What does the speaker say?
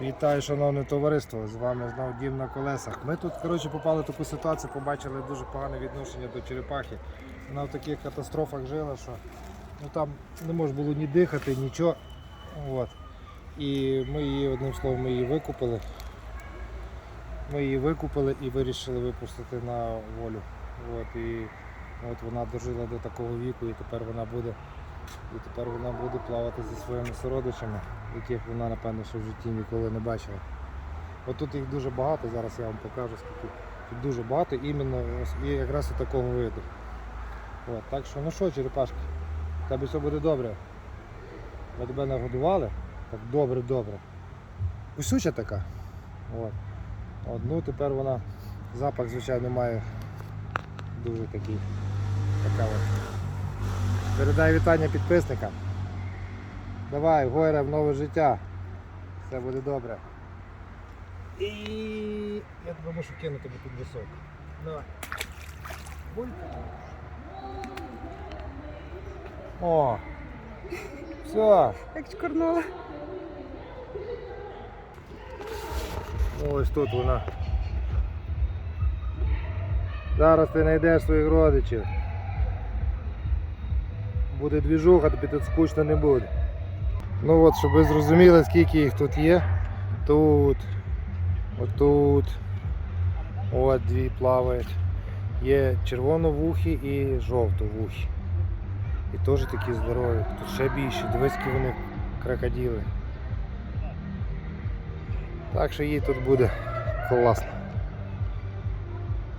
Вітаю, шановне товариство! З вами знову Дім на колесах. Ми тут коротше, попали в таку ситуацію, побачили дуже погане відношення до черепахи. Вона в таких катастрофах жила, що ну, там не можна було ні дихати, нічого. От. І ми її, одним словом, ми її викупили. Ми її викупили і вирішили випустити на волю. От, і от вона дожила до такого віку і тепер вона буде, і тепер вона буде плавати зі своїми сородичами, яких вона, напевно, ще в житті ніколи не бачила. От тут їх дуже багато, зараз я вам покажу, скільки тут дуже багато, іменно і якраз і такого виду. От, так що, ну що, черепашки, тебе все буде добре. Ми тебе нагодували. Так добре, добре. Кусюча така. От. От, ну тепер вона запах, звичайно, має дуже такий. Така от. Передай вітання підписникам. Давай, Гойра в нове життя. Все буде добре. І я тебе мушу кинути бо тут високо. Давай. Булька. О! Все. Як чкорнула. Ось тут вона. Зараз ти знайдеш своїх родичів. Буде двіжуха, тобі тут скучно не буде. Ну от, щоб ви зрозуміли, скільки їх тут є. Тут, отут, от дві плавають. Є червоновухі і жовтовухі. І теж такі здорові. Тут ще більше. Дивись, які вони крокодили. Так що їй тут буде класно.